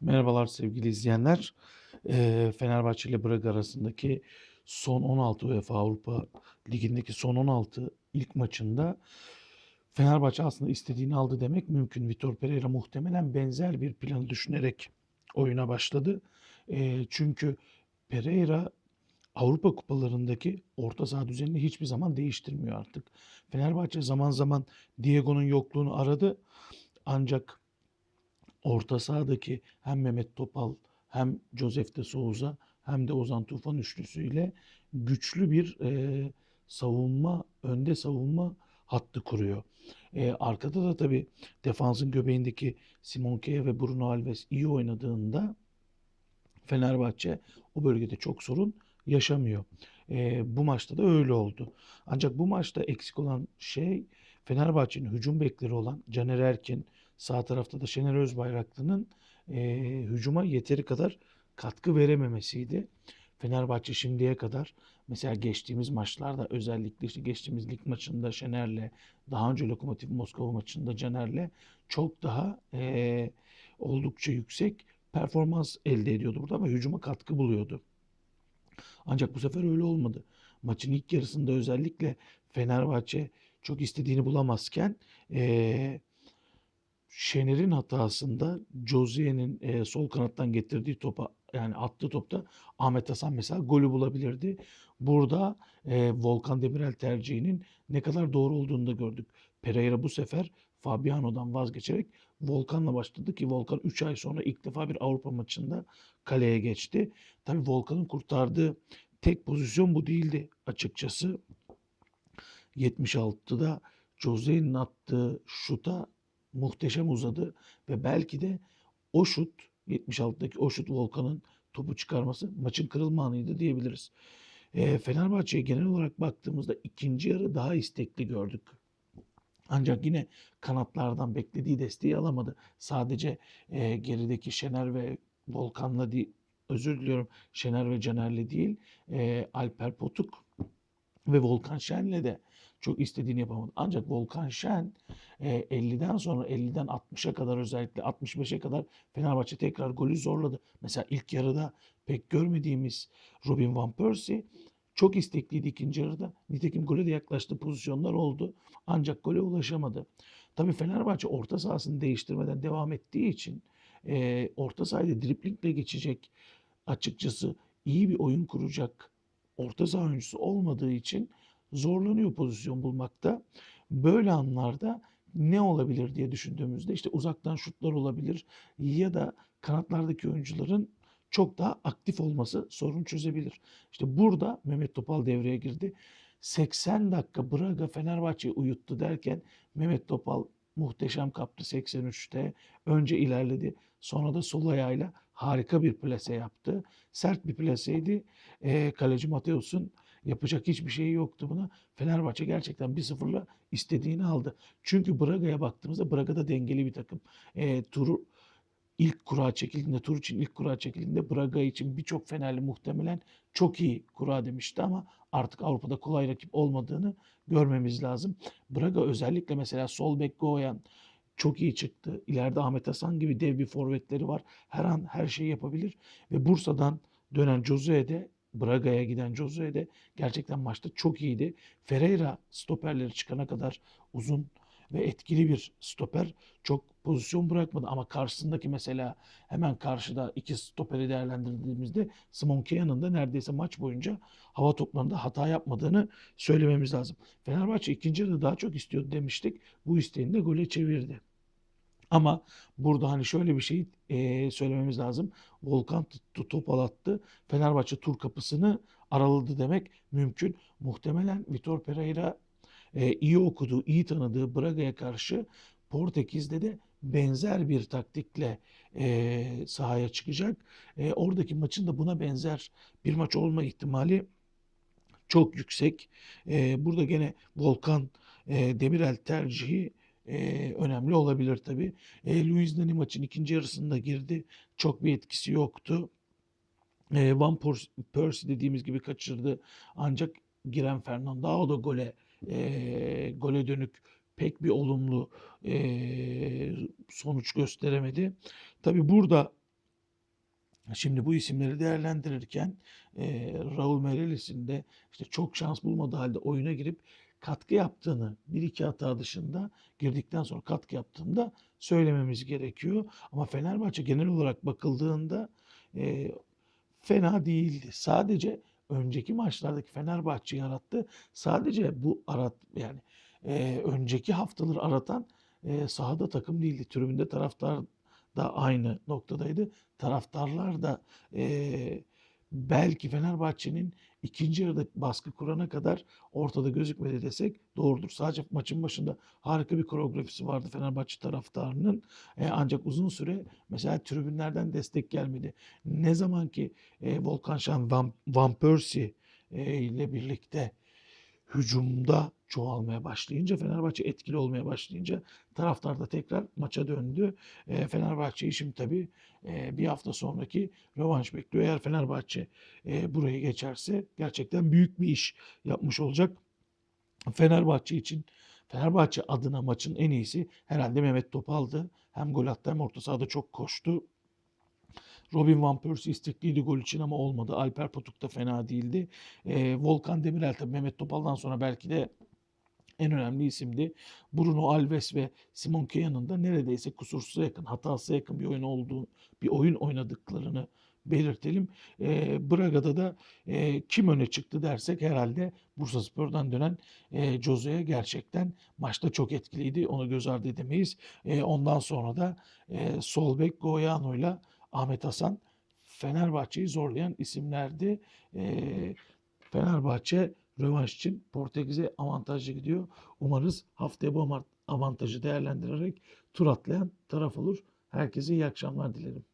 Merhabalar sevgili izleyenler. Fenerbahçe ile Braga arasındaki son 16 UEFA Avrupa Ligi'ndeki son 16 ilk maçında Fenerbahçe aslında istediğini aldı demek mümkün. Vitor Pereira muhtemelen benzer bir planı düşünerek oyuna başladı. Çünkü Pereira Avrupa kupalarındaki orta saha düzenini hiçbir zaman değiştirmiyor artık. Fenerbahçe zaman zaman Diego'nun yokluğunu aradı. Ancak orta sahadaki hem Mehmet Topal hem Josef de Souza hem de Ozan Tufan üçlüsüyle güçlü bir e, savunma, önde savunma hattı kuruyor. E, arkada da tabii defansın göbeğindeki Simon Kjær ve Bruno Alves iyi oynadığında Fenerbahçe o bölgede çok sorun yaşamıyor. E, bu maçta da öyle oldu. Ancak bu maçta eksik olan şey Fenerbahçe'nin hücum bekleri olan Caner Erkin, sağ tarafta da Şener Özbayraklı'nın e, hücuma yeteri kadar katkı verememesiydi. Fenerbahçe şimdiye kadar mesela geçtiğimiz maçlarda özellikle işte geçtiğimiz lig maçında Şener'le daha önce Lokomotiv Moskova maçında Caner'le çok daha e, oldukça yüksek performans elde ediyordu burada ama hücuma katkı buluyordu. Ancak bu sefer öyle olmadı. Maçın ilk yarısında özellikle Fenerbahçe çok istediğini bulamazken eee Şener'in hatasında Josie'nin eee, sol kanattan getirdiği topa yani attığı topta Ahmet Hasan mesela golü bulabilirdi. Burada eee, Volkan Demirel tercihinin ne kadar doğru olduğunu da gördük. Pereira bu sefer Fabiano'dan vazgeçerek Volkan'la başladı ki Volkan 3 ay sonra ilk defa bir Avrupa maçında kaleye geçti. Tabii Volkan'ın kurtardığı tek pozisyon bu değildi açıkçası. 76'da Jose'nin attığı şuta muhteşem uzadı ve belki de o şut 76'daki o şut Volkan'ın topu çıkarması maçın kırılma anıydı diyebiliriz. E, Fenerbahçe'ye genel olarak baktığımızda ikinci yarı daha istekli gördük. Ancak yine kanatlardan beklediği desteği alamadı. Sadece e, gerideki Şener ve Volkan'la değil, özür diliyorum Şener ve Caner'le değil, e, Alper Potuk ve Volkan Şen'le de çok istediğini yapamadı. Ancak Volkan Şen e, 50'den sonra 50'den 60'a kadar özellikle 65'e kadar Fenerbahçe tekrar golü zorladı. Mesela ilk yarıda pek görmediğimiz Robin Van Persie çok istekliydi ikinci yarıda. Nitekim gole de yaklaştığı pozisyonlar oldu. Ancak gole ulaşamadı. Tabii Fenerbahçe orta sahasını değiştirmeden devam ettiği için e, orta sahayla driplingle geçecek açıkçası iyi bir oyun kuracak orta saha oyuncusu olmadığı için zorlanıyor pozisyon bulmakta. Böyle anlarda ne olabilir diye düşündüğümüzde işte uzaktan şutlar olabilir ya da kanatlardaki oyuncuların çok daha aktif olması sorun çözebilir. İşte burada Mehmet Topal devreye girdi. 80 dakika Braga Fenerbahçe'yi uyuttu derken Mehmet Topal muhteşem kaptı 83'te. Önce ilerledi. Sonra da sol ayağıyla harika bir plase yaptı. Sert bir plaseydi. E, kaleci Mateus'un yapacak hiçbir şeyi yoktu buna. Fenerbahçe gerçekten 1-0'la istediğini aldı. Çünkü Braga'ya baktığımızda Braga'da dengeli bir takım. E, turu ilk kura çekildiğinde, tur için ilk kura çekildiğinde Braga için birçok Fenerli muhtemelen çok iyi kura demişti ama artık Avrupa'da kolay rakip olmadığını görmemiz lazım. Braga özellikle mesela sol bek Goyan çok iyi çıktı. İleride Ahmet Hasan gibi dev bir forvetleri var. Her an her şeyi yapabilir ve Bursa'dan dönen Josue de Braga'ya giden Josue de gerçekten maçta çok iyiydi. Ferreira stoperleri çıkana kadar uzun ve etkili bir stoper. Çok pozisyon bırakmadı ama karşısındaki mesela hemen karşıda iki stoperi değerlendirdiğimizde Simon Kjær'ın da neredeyse maç boyunca hava toplarında hata yapmadığını söylememiz lazım. Fenerbahçe ikinci yarıda daha çok istiyordu demiştik. Bu isteğini de gole çevirdi. Ama burada hani şöyle bir şey e, söylememiz lazım. Volkan tuttu, topal attı. Fenerbahçe tur kapısını araladı demek mümkün. Muhtemelen Vitor Pereira e, iyi okuduğu, iyi tanıdığı Braga'ya karşı Portekiz'de de benzer bir taktikle e, sahaya çıkacak. E, oradaki maçın da buna benzer bir maç olma ihtimali çok yüksek. E, burada gene Volkan e, Demirel tercihi e, önemli olabilir tabii. E, Luis Nani maçın ikinci yarısında girdi. Çok bir etkisi yoktu. E, Van Persie dediğimiz gibi kaçırdı. Ancak giren Fernando da gole e, gole dönük pek bir olumlu e, sonuç gösteremedi. Tabii burada Şimdi bu isimleri değerlendirirken e, Raul Meirelis'in de işte çok şans bulmadığı halde oyuna girip katkı yaptığını bir iki hata dışında girdikten sonra katkı yaptığında söylememiz gerekiyor. Ama Fenerbahçe genel olarak bakıldığında e, fena değildi. Sadece önceki maçlardaki Fenerbahçe yarattı. Sadece bu arat yani e, önceki haftaları aratan e, sahada takım değildi. Tribünde taraftar da aynı noktadaydı. Taraftarlar da e, belki Fenerbahçe'nin ikinci yarıda baskı kurana kadar ortada gözükmedi desek doğrudur. Sadece maçın başında harika bir koreografisi vardı Fenerbahçe taraftarının. E, ancak uzun süre mesela tribünlerden destek gelmedi. Ne zaman ki e, Volkan Şen, Van, Van Persie e, ile birlikte hücumda çoğalmaya başlayınca, Fenerbahçe etkili olmaya başlayınca taraftar da tekrar maça döndü. E, Fenerbahçe'yi şimdi tabii e, bir hafta sonraki rövanş bekliyor. Eğer Fenerbahçe e, burayı geçerse gerçekten büyük bir iş yapmış olacak. Fenerbahçe için Fenerbahçe adına maçın en iyisi herhalde Mehmet Topal'dı. Hem gol attı hem orta sahada çok koştu. Robin Van Persie istekliydi gol için ama olmadı. Alper Potuk da fena değildi. Ee, Volkan Demirel tabii Mehmet Topal'dan sonra belki de en önemli isimdi. Bruno Alves ve Simon Kjaer'ın da neredeyse kusursuza yakın, hatasına yakın bir oyun olduğu, bir oyun oynadıklarını belirtelim. E, Braga'da da e, kim öne çıktı dersek herhalde Bursaspor'dan dönen e, Jose'ye gerçekten maçta çok etkiliydi. Onu göz ardı edemeyiz. E, ondan sonra da e, sol bek Goyano ile Ahmet Hasan Fenerbahçe'yi zorlayan isimlerdi. E, Fenerbahçe rövanş için Portekiz'e avantajlı gidiyor. Umarız haftaya bu avantajı değerlendirerek tur atlayan taraf olur. Herkese iyi akşamlar dilerim.